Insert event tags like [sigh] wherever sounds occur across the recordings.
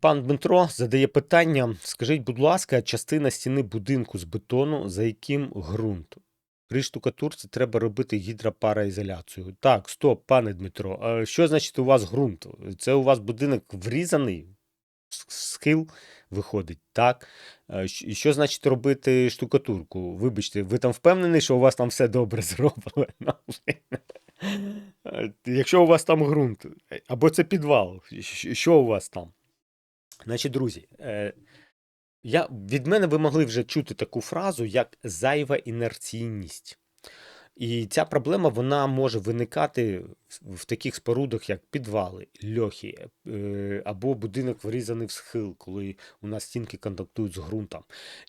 Пан Дмитро задає питання: скажіть, будь ласка, частина стіни будинку з бетону, за яким ґрунт? При штукатурці треба робити гідропароізоляцію. Так, стоп, пане Дмитро. Що значить у вас ґрунт? Це у вас будинок врізаний? Схил виходить, так. І що значить робити штукатурку? Вибачте, ви там впевнений, що у вас там все добре [laughs] зроблено? Е, Якщо у вас там ґрунт, або це підвал, що у вас там? Значить, друзі, е, я, від мене ви могли вже чути таку фразу, як зайва інерційність. І ця проблема вона може виникати в таких спорудах, як підвали, льохи, е, або будинок врізаний в схил, коли у нас стінки контактують з ґрунтом.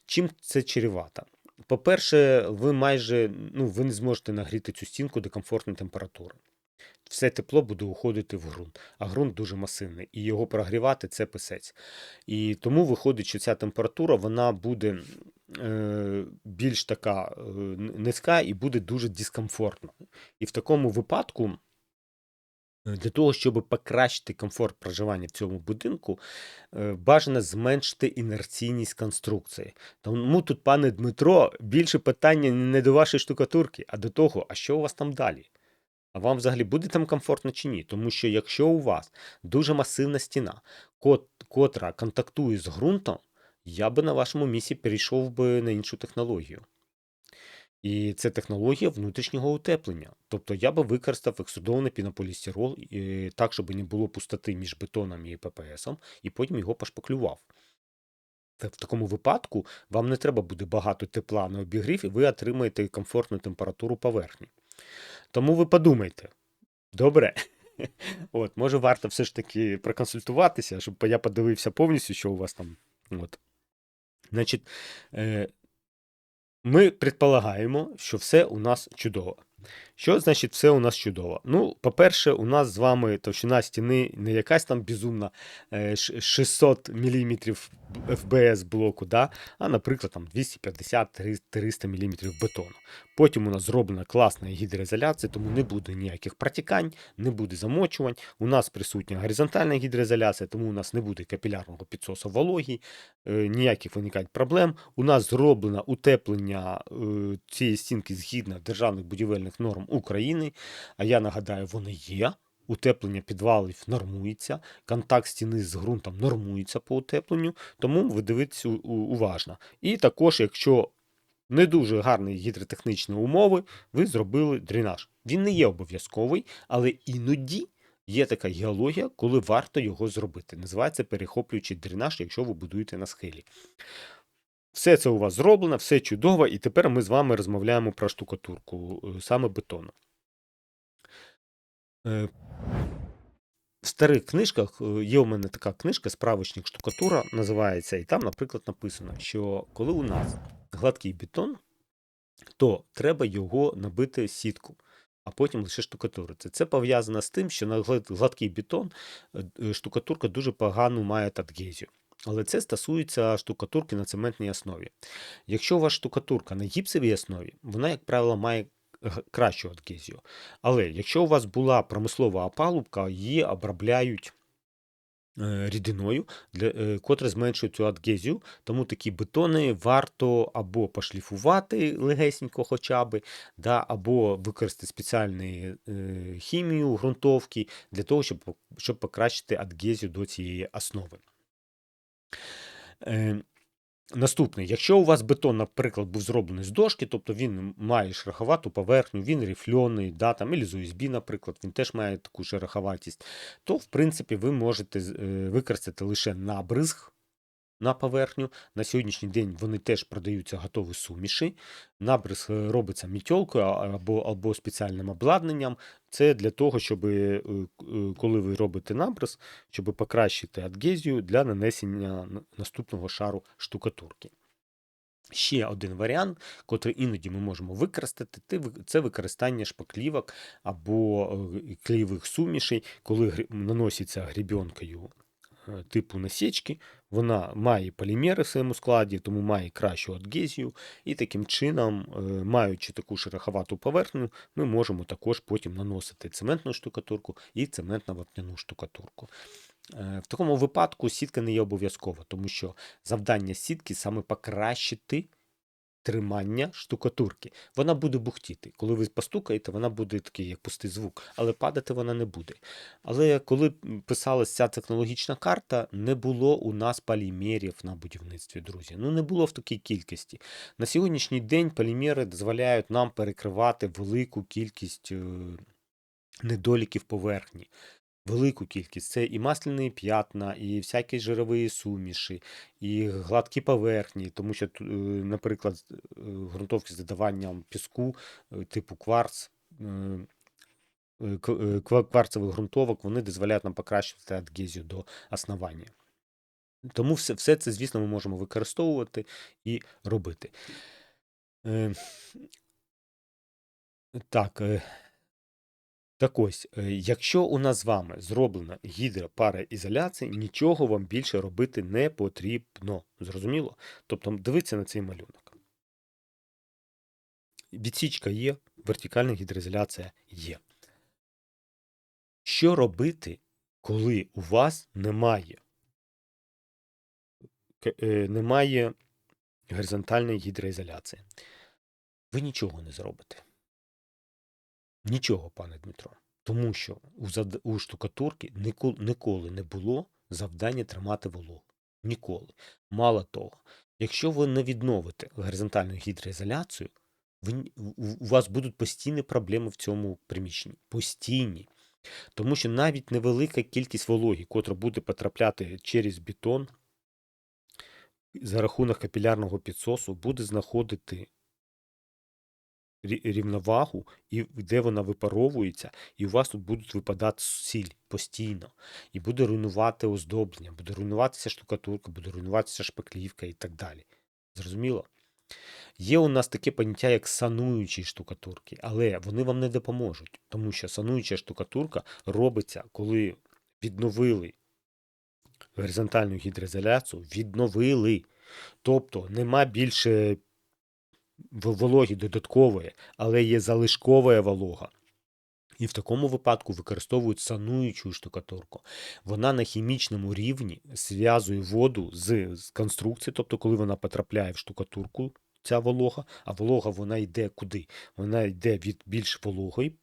Чим це чревато? По-перше, ви майже ну, ви не зможете нагріти цю стінку до комфортної температури. Все тепло буде уходити в ґрунт, а ґрунт дуже масивний, і його прогрівати це писець. І тому виходить, що ця температура вона буде е, більш така е, низька і буде дуже дискомфортно. І в такому випадку, е, для того, щоб покращити комфорт проживання в цьому будинку, бажано зменшити інерційність конструкції. Тому тут, пане Дмитро, більше питання не до вашої штукатурки, а до того, а що у вас там далі? А вам взагалі буде там комфортно чи ні? Тому що якщо у вас дуже масивна стіна, кот- котра контактує з ґрунтом, я би на вашому місці перейшов би на іншу технологію. І це технологія внутрішнього утеплення. Тобто я би використав екструдований пінополістирол так, щоб не було пустоти між бетоном і ППСом, і потім його пошпаклював. В такому випадку вам не треба буде багато тепла на обігрів, і ви отримаєте комфортну температуру поверхні. Тому ви подумайте. Добре. [laughs] От, може, варто все ж таки проконсультуватися, щоб я подивився повністю, що у вас там. От. Значить, е, ми предполагаємо, що все у нас чудово. Що значить все у нас чудово? Ну, по-перше, у нас з вами товщина стіни не якась там безумна е, 600 мм ФБС блоку, да? а, наприклад, там 250-300 мм бетону. Потім у нас зроблена класна гідроізоляція, тому не буде ніяких протікань, не буде замочувань. У нас присутня горизонтальна гідроізоляція, тому у нас не буде капілярного підсосу вологі, е, ніяких виникають проблем. У нас зроблено утеплення е, цієї стінки згідно державних будівельних норм України. А я нагадаю, вони є. Утеплення підвалів нормується, контакт стіни з ґрунтом нормується по утепленню, тому ви дивитесь уважно. І також, якщо не дуже гарні гідротехнічні умови, ви зробили дренаж. Він не є обов'язковий, але іноді є така геологія, коли варто його зробити. Називається перехоплюючий дренаж, якщо ви будуєте на схилі. Все це у вас зроблено, все чудово, і тепер ми з вами розмовляємо про штукатурку, е, саме бетону. Е, В старих книжках е, є у мене така книжка Справочник штукатура називається, і там, наприклад, написано, що коли у нас гладкий бетон, то треба його набити сітку, а потім лише штукатурити. Це пов'язано з тим, що на гладкий бетон штукатурка дуже погану має адгезію. Але це стосується штукатурки на цементній основі. Якщо у вас штукатурка на гіпсовій основі, вона, як правило, має кращу адгезію. Але якщо у вас була промислова опалубка, її обробляють е, рідиною, для, е, котра зменшує цю адгезію, тому такі бетони варто або пошліфувати легесенько хоча б, да, або використати спеціальну е, хімію ґрунтовки для того, щоб, щоб покращити адгезію до цієї основи. Е, Наступне, якщо у вас бетон, наприклад, був зроблений з дошки, тобто він має шероховату поверхню, він рифльоний, да, там, або з USB, наприклад, він теж має таку шероховатість, то в принципі ви можете е, використати лише набризг на поверхню. На сьогоднішній день вони теж продаються готові суміші. Набризг е, робиться мітьолкою або, або спеціальним обладнанням. Це для того, щоб е, е, коли ви робите набриз, щоб покращити адгезію для нанесення наступного шару штукатурки. Ще один варіант, котрий іноді ми можемо використати, це використання шпаклівок або клеєвих сумішей, коли наноситься грібінкою е, типу насічки, вона має полімери в своєму складі, тому має кращу адгезію, і таким чином, е, маючи таку шероховату поверхню, ми можемо також потім наносити цементну штукатурку і цементно-вапняну штукатурку. Е, В такому випадку сітка не є обов'язкова, тому що завдання сітки саме покращити тримання штукатурки. Вона буде бухтіти. Коли ви постукаєте, вона буде такий, як пустий звук, але падати вона не буде. Але коли писалася ця технологічна карта, не було у нас полімерів на будівництві, друзі. Ну не було в такій кількості. На сьогоднішній день полімери дозволяють нам перекривати велику кількість е, недоліків поверхні. Велику кількість. Це і масляні п'ятна, і всякі жирові суміші, і гладкі поверхні, тому що, е, наприклад, е, ґрунтовки з додаванням піску, е, типу кварц, кварцевих ґрунтовок, вони дозволяють нам покращувати адгезію до основання. Тому все, все це, звісно, ми можемо використовувати і робити. Так, так ось, е, якщо у нас з вами зроблена гідропараізоляція, нічого вам більше робити не потрібно. Зрозуміло? Тобто дивіться на цей малюнок. Відсічка є, вертикальна гідроізоляція є. Що робити, коли у вас немає, е, немає горизонтальної гідроізоляції? Ви нічого не зробите. Нічого, пане Дмитро. Тому що у, зад... у штукатурки ніколи, ніколи не було завдання тримати вологу. Ніколи. Мало того, якщо ви не відновите горизонтальну гідроізоляцію, ви... у вас будуть постійні проблеми в цьому приміщенні. Постійні. Тому що навіть невелика кількість вологі, котра буде потрапляти через бетон, за рахунок капілярного підсосу, буде знаходити рівновагу, і де вона випаровується, і у вас тут будуть випадати сіль постійно. І буде руйнувати оздоблення, буде руйнуватися штукатурка, буде руйнуватися шпаклівка і так далі. Зрозуміло? Є у нас таке поняття, як сануючі штукатурки, але вони вам не допоможуть, тому що сануюча штукатурка робиться, коли відновили горизонтальну гідроізоляцію, відновили. Тобто нема більше вологі додаткової, але є залишкова волога. І в такому випадку використовують сануючу штукатурку. Вона на хімічному рівні зв'язує воду з, з конструкції, тобто, коли вона потрапляє в штукатурку, ця волога, а волога вона йде куди? Вона йде від більш вологої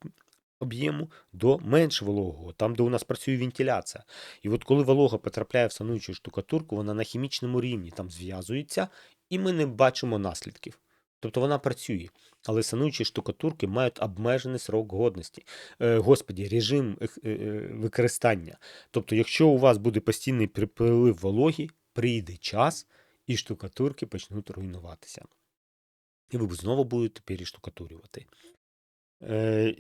об'єму до менш вологого, там, де у нас працює вентиляція. І от коли волога потрапляє в сануючу штукатурку, вона на хімічному рівні там зв'язується, і ми не бачимо наслідків. Тобто вона працює. Але сануючі штукатурки мають обмежений срок годності. Е, господі, режим е, е, використання. Тобто, якщо у вас буде постійний припилив вологі, прийде час, і штукатурки почнуть руйнуватися. І ви знову будете перештукатурювати. Е,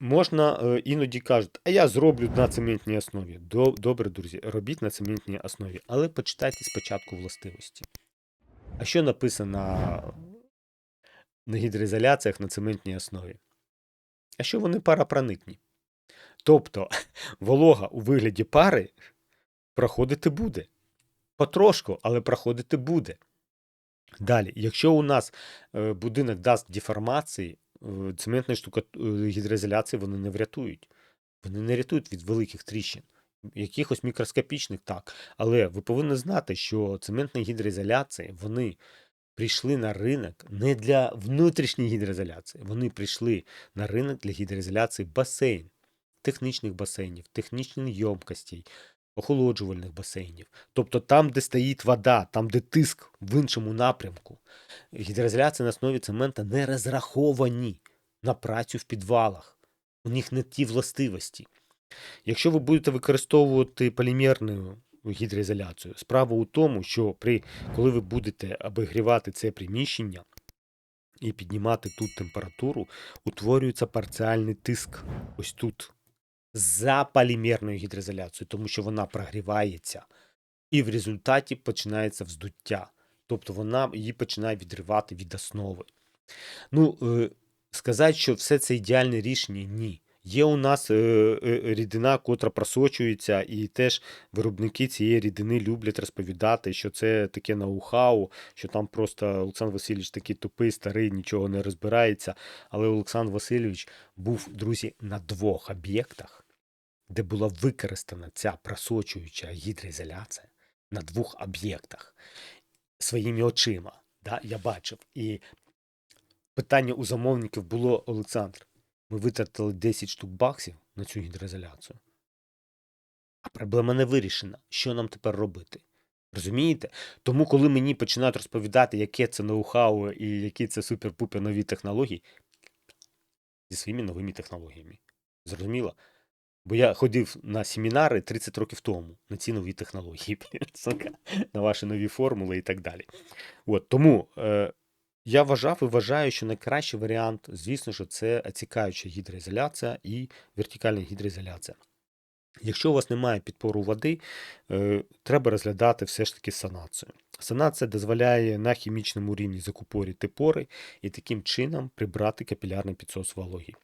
можна е, іноді кажуть, а я зроблю на цементній основі. Добре, друзі, робіть на цементній основі, але почитайте спочатку властивості. А що написано на гідроізоляціях на цементній основі? А що вони парапроникні? Тобто [laughs] волога у вигляді пари проходити буде. Потрошку, але проходити буде. Далі, якщо у нас е, будинок дасть деформації, е, цементної штука гідроізоляції вони не врятують. Вони не рятують від великих тріщин. Якихось мікроскопічних так. Але ви повинні знати, що цементні гідроізоляції вони прийшли на ринок не для внутрішньої гідроізоляції. Вони прийшли на ринок для гідроізоляції басейн, технічних басейнів, технічних ємкостей, охолоджувальних басейнів. Тобто там, де стоїть вода, там, де тиск в іншому напрямку. Гідроізоляція на основі цемента не розраховані на працю в підвалах. У них не ті властивості. Якщо ви будете використовувати полімерну гідроізоляцію, справа у тому, що при, коли ви будете обігрівати це приміщення і піднімати тут температуру, утворюється парціальний тиск ось тут за полімерною гідроізоляцією, тому що вона прогрівається, і в результаті починається вздуття. Тобто вона її починає відривати від основи. Ну, е, сказати, що все це ідеальне рішення ні. Є у нас е, е, рідина, котра просочується, і теж виробники цієї рідини люблять розповідати, що це таке ноу-хау, що там просто Олександр Васильович такий тупий, старий, нічого не розбирається. Але Олександр Васильович був, друзі, на двох об'єктах де була використана ця просочуюча гідроізоляція на двох об'єктах своїми очима. Да, я бачив. І питання у замовників було: Олександр, ми витратили 10 штук баксів на цю гідроізоляцію. А проблема не вирішена. Що нам тепер робити? Розумієте? Тому, коли мені починають розповідати, яке це ноу-хау і які це супер-пупер нові технології, зі своїми новими технологіями. Зрозуміло? Бо я ходив на семінари 30 років тому на ці нові технології, [laughs] на ваші нові формули і так далі. От, тому е, я вважав і вважаю, що найкращий варіант, звісно, що це оцікаюча гідроізоляція і вертикальна гідроізоляція. Якщо у вас немає підпору води, е, треба розглядати все ж таки санацію. Санація дозволяє на хімічному рівні закупорити пори і таким чином прибрати капілярний підсос вологі.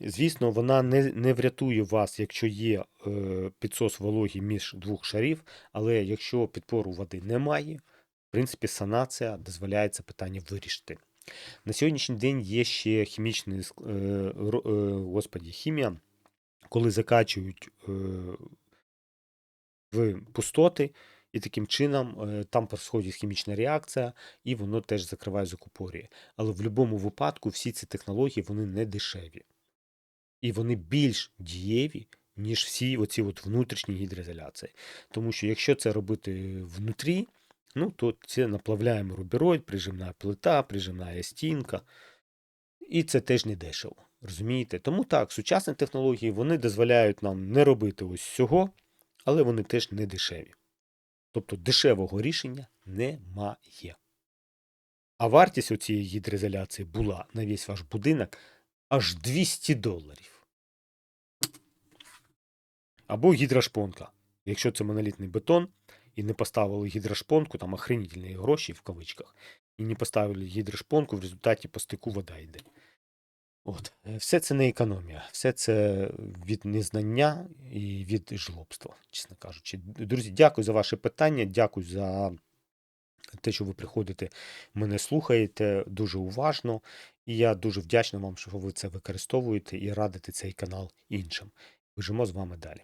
Звісно, вона не, не врятує вас, якщо є е, підсос вологі між двох шарів, але якщо підпору води немає, принципі, санація дозволяє це питання вирішити. На сьогоднішній день є ще хімічний господі, хімія, коли закачують е, в пустоти, і таким чином е, там происходить хімічна реакція, і воно теж закриває закупорює. Але в будь-якому випадку всі ці технології вони не дешеві. І вони більш дієві, ніж всі оці от внутрішні гідроізоляції. Тому що якщо це робити внутрі, ну то це наплавляємо рубероїд, прижимна плита, прижимна стінка. І це теж не дешево. Розумієте? Тому так, сучасні технології вони дозволяють нам не робити ось цього, але вони теж не дешеві. Тобто дешевого рішення немає. А вартість у цієї гідроізоляції була на весь ваш будинок аж 200 доларів. Або гідрошпонка. Якщо це монолітний бетон, і не поставили гідрошпонку, там охренительні гроші в кавичках, і не поставили гідрошпонку, в результаті по стику вода йде. От. е, Все це не економія, все це від незнання і від жлобства, чесно кажучи. Друзі, дякую за ваше питання, дякую за те, що ви приходите, мене слухаєте дуже уважно. І я дуже вдячний вам, що ви це використовуєте і радите цей канал іншим. Біжимо з вами далі.